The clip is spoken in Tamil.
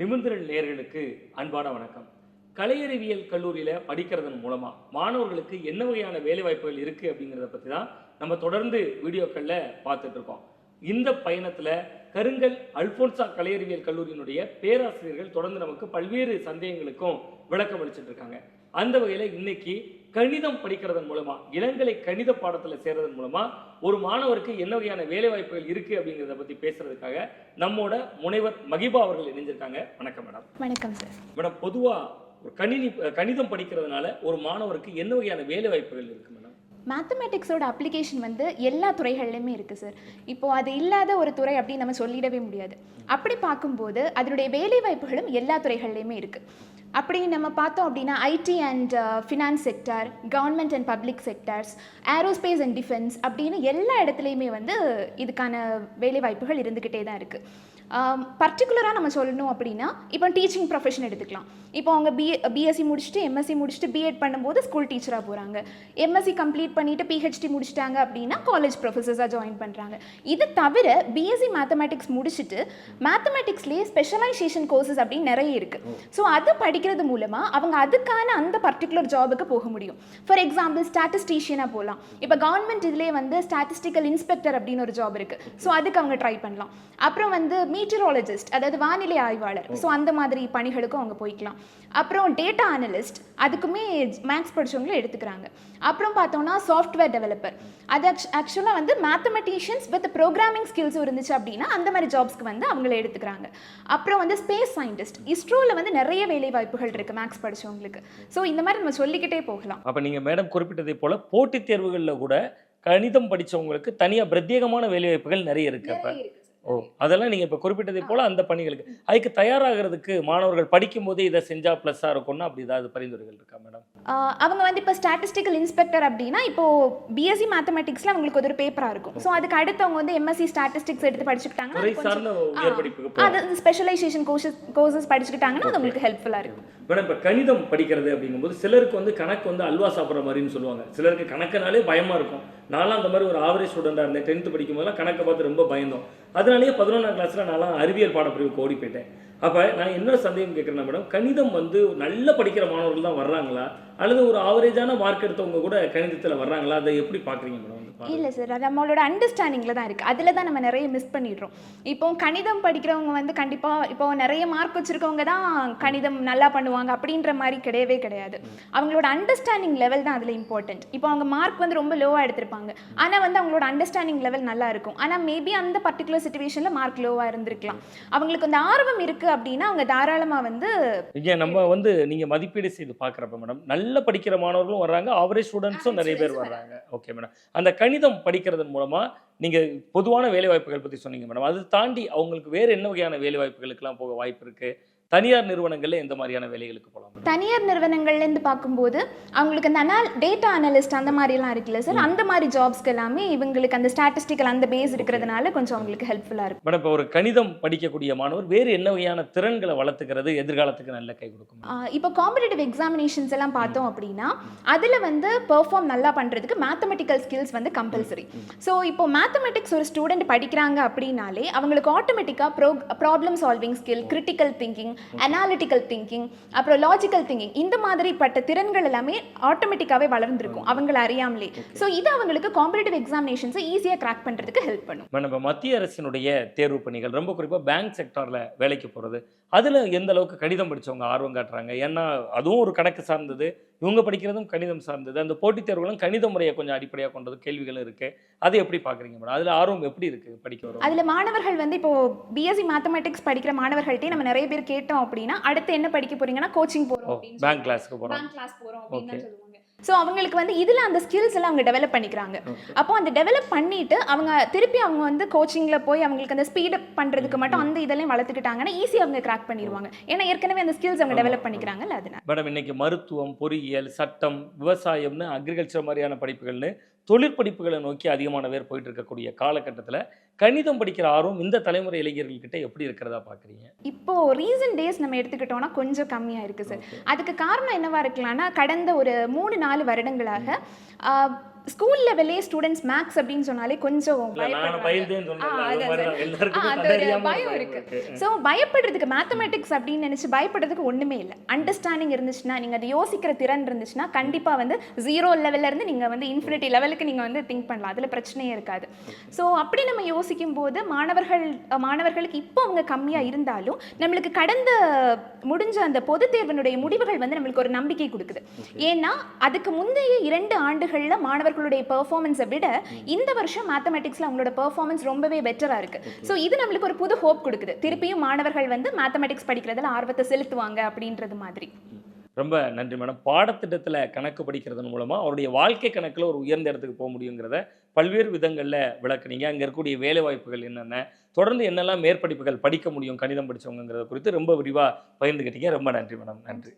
நிமிந்திரன் நேயர்களுக்கு அன்பான வணக்கம். கலையறிவியல் கல்லூரியில் படிக்கிறதன் மூலமாக மாணவர்களுக்கு என்ன வகையான வேலைவாய்ப்புகள் இருக்குது அப்படிங்கிறத பற்றி தான் நம்ம தொடர்ந்து வீடியோக்களில் பார்த்துட்ருக்கோம். இந்த பயணத்தில் கருங்கல் அல்போன்சா கலையறிவியல் கல்லூரியினுடைய பேராசிரியர்கள் தொடர்ந்து நமக்கு பல்வேறு சந்தேகங்களுக்கும் விளக்கம் அளிச்சுட்டு இருக்காங்க அந்த வகையில் இன்னைக்கு கணிதம் படிக்கிறதன் மூலமா இளங்கலை கணித பாடத்துல சேர்றதன் மூலமா ஒரு மாணவருக்கு என்ன வகையான வேலை வாய்ப்புகள் இருக்கு அப்படிங்கிறத பத்தி பேசுறதுக்காக நம்மோட முனைவர் மகிபா அவர்கள் இணைஞ்சிருக்காங்க. வணக்கம் மேடம். வணக்கம் சார். மேடம் பொதுவா ஒரு கணினி கணிதம் படிக்கிறதுனால ஒரு மாணவருக்கு என்ன வகையான வேலை வாய்ப்புகள் இருக்கு மேடம்? மேத்தமேட்டிக்ஸோட அப்ளிகேஷன் வந்து எல்லா துறைகள்லையுமே இருக்குது சார் இப்போது அது இல்லாத ஒரு துறை அப்படின்னு நம்ம சொல்லிடவே முடியாது. அப்படி பார்க்கும்போது அதனுடைய வேலை வாய்ப்புகளும் எல்லா துறைகள்லையுமே இருக்குது அப்படி நம்ம பார்த்தோம் அப்படின்னா IT and finance sector government and public sectors aerospace and defence அப்படின்னு எல்லா இடத்துலையுமே வந்து இதுக்கான வேலை வாய்ப்புகள் இருந்துக்கிட்டே தான் இருக்குது பர்டிகுலராக நம்ம சொல்லணும் அப்படின்னா இப்போ டீச்சிங் ப்ரொஃபஷன் எடுத்துக்கலாம். இப்போ அவங்க பி பிஎஸ்சி முடிச்சுட்டு எம்எஸ்சி முடிச்சுட்டு பிஎட் பண்ணும்போது ஸ்கூல் டீச்சராக போகிறாங்க எம்எஸ்சி கம்ப்ளீட் பண்ணிட்டு பிஹெச்டி முடிச்சிட்டாங்க அப்படின்னா காலேஜ் ப்ரொஃபஸர்ஸாக ஜாயின் பண்ணுறாங்க இது தவிர பிஎஸ்சி மேத்தமேட்டிக்ஸ் முடிச்சுட்டு மேத்தமேட்டிக்ஸ்லேயே ஸ்பெஷலைசேஷன் கோர்சஸ் அப்படின்னு நிறைய இருக்குது ஸோ அது படிக்கிறது மூலமாக அவங்க அதுக்கான அந்த பர்டிகுலர் ஜாபுக்கு போக முடியும். ஃபார் எக்ஸாம்பிள் ஸ்டாட்டிஸ்டீஷியனாக போகலாம் இப்போ கவர்மெண்ட் இதுலேயே வந்து ஸ்டாட்டிஸ்டிக்கல் இன்ஸ்பெக்டர் அப்படின்னு ஒரு ஜாப் இருக்குது ஸோ அதுக்கு அவங்க ட்ரை பண்ணலாம். அப்புறம் வந்து மீட்டராலஜிஸ்ட் அதாவது வானிலை ஆய்வாளர். ஸோ அந்த மாதிரி பணிகளுக்கும் அவங்க போய்க்கலாம். அப்புறம் டேட்டா அனலிஸ்ட் அதுக்குமே மேக்ஸ் படிச்சவங்களும் எடுத்துக்கிறாங்க. அப்புறம் பார்த்தோம்னா சாஃப்ட்வேர் டெவலப்பர் அது ஆக்சுவலாக வந்து மேத்தமெட்டிஷியன்ஸ் வித் ப்ரோக்ராமிங் ஸ்கில்ஸும் இருந்துச்சு அப்படின்னா அந்த மாதிரி ஜாப்ஸ்க்கு வந்து அவங்கள எடுத்துக்கிறாங்க. அப்புறம் வந்து ஸ்பேஸ் சயின்டிஸ்ட் இஸ்ரோவில் வந்து நிறைய வேலை வாய்ப்புகள் இருக்குது மேக்ஸ் படிச்சவங்களுக்கு. ஸோ இந்த மாதிரி நம்ம சொல்லிக்கிட்டே போகலாம். அப்ப நீங்க மேடம் குறிப்பிட்டதை போல போட்டித் தேர்வுகள்ல கூட கணிதம் படிச்சவங்களுக்கு தனியா பிரத்யேகமான வேலை வாய்ப்புகள் நிறைய இருக்கு அப்ப. ஓ அதெல்லாம் நீங்க இப்ப குறிப்பிட்டதை போல அந்த பணிகளுக்கு. அதுக்கு தயாராகிறதுக்கு மாணவர்கள் படிக்கும் போதே இதை செஞ்சா பிளஸ்ஸா இருக்கும்னா அப்படி ஏதாவது பரிந்துரைகள் இருக்கா மேடம்? அவங்க வந்து இப்போ ஸ்டாட்டிஸ்டிக்கல் இன்ஸ்பெக்டர் அப்படின்னா இப்போ பிஎஸ்சி மேத்தமெட்டிக்ஸ்ல அவங்களுக்கு ஒரு பேப்பராக இருக்கும். ஸோ அதுக்கு அடுத்து அவங்க வந்து எம்எஸ்சி ஸ்டாட்டிஸ்டிக்ஸ் எடுத்து படிச்சுக்கிட்டாங்கன்னா அது ஸ்பெஷலைசேஷன் கோர்சஸ் கோர்சஸ் படிச்சுக்கிட்டாங்கன்னா அது உங்களுக்கு ஹெல்ப்ஃபுல்லாக இருக்கும். மேடம் இப்போ கணிதம் படிக்கிறது அப்படிங்கும்போது சிலருக்கு வந்து கணக்கு வந்து அல்வா சாப்பிட்ற மாதிரின்னு சொல்லுவாங்க. சிலருக்கு கணக்குனாலே பயமா இருக்கும். நான்லாம் அந்த மாதிரி ஒரு ஆவரேஜ் ஸ்டூடெண்டாக இருந்தேன். டென்த்து படிக்கும் போதெல்லாம் கணக்கை பார்த்து ரொம்ப பயந்தோம். அதனாலேயே பதினொன்றாம் கிளாஸில் நான்லாம் அறிவியல் பாடப்பிரிவுக்கு ஓடி போயிட்டேன். அப்போ நான் என்ன சந்தேகம் கேட்குறேன்னா மேடம் கணிதம் வந்து நல்ல படிக்கிற மாணவர்கள் தான் வர்றாங்களா? அல்லது ஒரு ஆவரேஜான மார்க் எடுத்தவங்க கூட கணிதத்தில் வர்றாங்களா? அதை எப்படி பார்க்குறீங்க மேடம் இல்லை சார் அது நம்மளோட அண்டர்ஸ்டாண்டிங்கில் தான் இருக்குது அதில் தான் நம்ம நிறைய மிஸ் பண்ணிடுறோம். இப்போ கணிதம் படிக்கிறவங்க வந்து கண்டிப்பாக இப்போ நிறைய மார்க் வச்சுருக்கவங்க தான் கணிதம் நல்லா பண்ணுவாங்க அப்படின்ற மாதிரி கிடையவே கிடையாது. அவங்களோட அண்டர்ஸ்டாண்டிங் லெவல் தான் அதில் இம்பார்ட்டன்ட் இப்போ அவங்க மார்க் வந்து ரொம்ப லோவாக எடுத்திருப்பாங்க. ஆனால் வந்து அவங்களோட அண்டர்ஸ்டாண்டிங் லெவல் நல்லா இருக்கும். ஆனால் மேபி அந்த பர்டிகுலர் சுச்சுவேஷனில் மார்க் லோவாக இருந்திருக்கலாம். அவங்களுக்கு அந்த ஆர்வம் இருக்குது அப்படின்னா அவங்க தாராளமாக வந்து இங்கே நம்ம வந்து நீங்க மதிப்பீடு செய்து பார்க்குறப்ப மேடம் நல்ல படிக்கிற மாணவர்களும் வர்றாங்க ஆவரேஜ் ஸ்டூடெண்ட்ஸும் நிறைய பேர் வர்றாங்க. ஓகே மேடம் அந்த கணிதம் படிக்கிறதன் மூலமா நீங்க பொதுவான வேலை வாய்ப்புகள் பத்தி சொன்னீங்க மேடம் அது தாண்டி அவங்களுக்கு வேற என்ன வகையான வேலை வாய்ப்புகளுக்கெல்லாம் போக வாய்ப்பு இருக்கு? தனியார் நிறுவனங்கள்ல எந்த மாதிரியான வேலைகளுக்கு போகலாம்? தனியார் நிறுவனங்கள்லேருந்து பார்க்கும்போது அவங்களுக்கு அந்த அனால் டேட்டா அனலிஸ்ட் அந்த மாதிரிலாம் இருக்குல்ல சார் அந்த மாதிரி ஜாப்ஸ்க்கு எல்லாமே இவங்களுக்கு அந்த ஸ்டாட்டிஸ்டிக்கல் அந்த பேஸ் இருக்கிறதுனால கொஞ்சம் அவங்களுக்கு ஹெல்ப்ஃபுல்லாக இருக்கும். மேடம் இப்போ ஒரு கணிதம் படிக்கக்கூடிய மாணவர் வேறு என்ன வகையான திறன்களை வளர்த்துக்கிறது எதிர்காலத்துக்கு நல்ல கை கொடுக்கும்? இப்போ காம்படிட்டிவ் எக்ஸாமினேஷன்ஸ் எல்லாம் பார்த்தோம் அப்படின்னா அதில் வந்து பெர்ஃபார்ம் நல்லா பண்ணுறதுக்கு மேத்தமெட்டிக்கல் ஸ்கில்ஸ் வந்து கம்பல்சரி ஸோ இப்போ மேத்தமெட்டிக்ஸ் ஒரு ஸ்டூடெண்ட் படிக்கிறாங்க அப்படின்னாலே அவங்களுக்கு ஆட்டோமேட்டிக்காக pro problem solving skill critical thinking analytical thinking அப்புறம் லாஜிக்கல் திங்கிங் இந்த மாதிரிப்பட்ட திறன்கள் எல்லாமே ஆட்டோமேட்டிக்காகவே வளர்ந்துருக்கும் அவங்கள அறியாமலே. ஸோ இது அவங்களுக்கு காம்படிட்டிவ் எக்ஸாமினேஷன்ஸை ஈஸியாக கிராக் பண்ணுறதுக்கு ஹெல்ப் பண்ணும். இப்போ மத்திய அரசினுடைய தேர்வு பணிகள் ரொம்ப குறிப்பாக பேங்க் செக்டாரில் வேலைக்கு போகிறது அதில் எந்த அளவுக்கு கணிதம் படிச்சவங்க ஆர்வம் காட்டுறாங்க? ஏன்னா அதுவும் ஒரு கணக்கு சார்ந்தது. இவங்க படிக்கிறதும் கணிதம் சார்ந்தது. அந்த போட்டித் தேர்வுகளும் கணித முறையை கொஞ்சம் அடிப்படையாக கொண்டது கேள்விகளும் இருக்கு. அதை எப்படி பார்க்குறீங்க மேடம் அதில் ஆர்வம் எப்படி இருக்கு படிக்க வரும் அதில் மாணவர்கள் வந்து இப்போ பிஎஸ்சி மேத்தமெட்டிக்ஸ் படிக்கிற மாணவர்கள்ட்டே நம்ம நிறைய பேர் கேட்டோம் அப்படின்னா அடுத்து என்ன படிக்க போறீங்கன்னா கோச்சிங் அப்படின்னு பேங்க் கிளாஸ்க்கு போகிறோம் பேங்க் கிளாஸ் போறோம் அப்படின்னு ஸோ அவங்களுக்கு வந்து இதில் அந்த ஸ்கில்ஸ் எல்லாம் அவங்க டெவலப் பண்ணிக்கிறாங்க. அப்போ அந்த டெவலப் பண்ணிட்டு அவங்க திருப்பி அவங்க வந்து கோச்சிங்கில் போய் அவங்களுக்கு அந்த ஸ்பீடப் பண்ணுறதுக்கு மட்டும் அந்த இதெல்லாம் வளர்த்துக்கிட்டாங்கன்னா ஈஸியாக அவங்க கிராக் பண்ணிடுவாங்க. ஏன்னா ஏற்கனவே அந்த ஸ்கில்ஸ் அவங்க. டெவலப் பண்ணிக்கிறாங்கல்ல அதனால. மேடம் இன்னைக்கு மருத்துவம் பொறியியல் சட்டம் விவசாயம்னு அக்ரிகல்ச்சர் மாதிரியான படிப்புகள்னு தொழிற்படிப்புகளை நோக்கி அதிகமான பேர் போயிட்டு இருக்கக்கூடிய காலகட்டத்தில் கணிதம் படிக்கிற ஆர்வம் இந்த தலைமுறை இளைஞர்கள்கிட்ட எப்படி இருக்கிறதா பார்க்குறீங்க இப்போ ரீசன்ட் டேஸ் நம்ம எடுத்துக்கிட்டோம்னா கொஞ்சம் கம்மியாக இருக்குது சார் அதுக்கு காரணம் என்னவா இருக்கலாம்னா கடந்த ஒரு மூணு நாலு வருடங்களாக ஸ்கூல் லெவலே ஸ்டூடெண்ட்ஸ் மேக்ஸ் அப்படின்னு சொன்னாலே கொஞ்சம் பயம் இருக்கு. ஸோ பயப்படுறதுக்கு மேத்தமெட்டிக்ஸ் அப்படின்னு நினைச்சு பயப்படுறதுக்கு ஒண்ணுமே இல்லை. அண்டர்ஸ்டாண்டிங் இருந்துச்சுன்னா நீங்க அதை யோசிக்கிற திறன் இருந்துச்சுன்னா கண்டிப்பா வந்து ஜீரோ லெவல்ல இருந்து நீங்க வந்து இன்ஃபினிட்டி லெவலுக்கு நீங்க வந்து திங்க் பண்ணலாம். அதுல பிரச்சனையே இருக்காது. ஸோ அப்படி நம்ம யோசிக்கும் போது மாணவர்கள் மாணவர்களுக்கு இப்போ அவங்க கம்மியா இருந்தாலும் நம்மளுக்கு கடந்த முடிஞ்ச அந்த பொது தேர்வினுடைய முடிவுகள் வந்து நம்மளுக்கு ஒரு நம்பிக்கை கொடுக்குது. ஏன்னா அதுக்கு முந்தைய இரண்டு ஆண்டுகள்ல மாணவர்களுடைய பெர்ஃபார்மன்ஸை விட இந்த வருஷம் மேத்தமெட்டிக்ஸ்ல அவங்களோட பெர்ஃபார்மன்ஸ் ரொம்பவே பெட்டரா இருக்கு. ஸோ இது நம்மளுக்கு ஒரு புது ஹோப் கொடுக்குது. திருப்பியும் மாணவர்கள் வந்து மேத்தமெட்டிக்ஸ் படிக்கிறதுல ஆர்வத்தை செலுத்துவாங்க அப்படின்றது மாதிரி. ரொம்ப நன்றி மேடம் பாடத்திட்டத்தில் கணக்கு படிக்கிறதன் மூலமாக அவருடைய வாழ்க்கை கணக்கில் ஒரு உயர்ந்த இடத்துக்கு போக முடியுங்கிறத பல்வேறு விதங்களில் விளக்குனீங்க. அங்கே இருக்கக்கூடிய வேலை வாய்ப்புகள் என்னென்ன தொடர்ந்து என்னெல்லாம் மேற்படிப்புகள் படிக்க முடியும் கணிதம் படித்தவங்கிறத குறித்து ரொம்ப விரிவாக பகிர்ந்துக்கிட்டீங்க ரொம்ப நன்றி மேடம் நன்றி.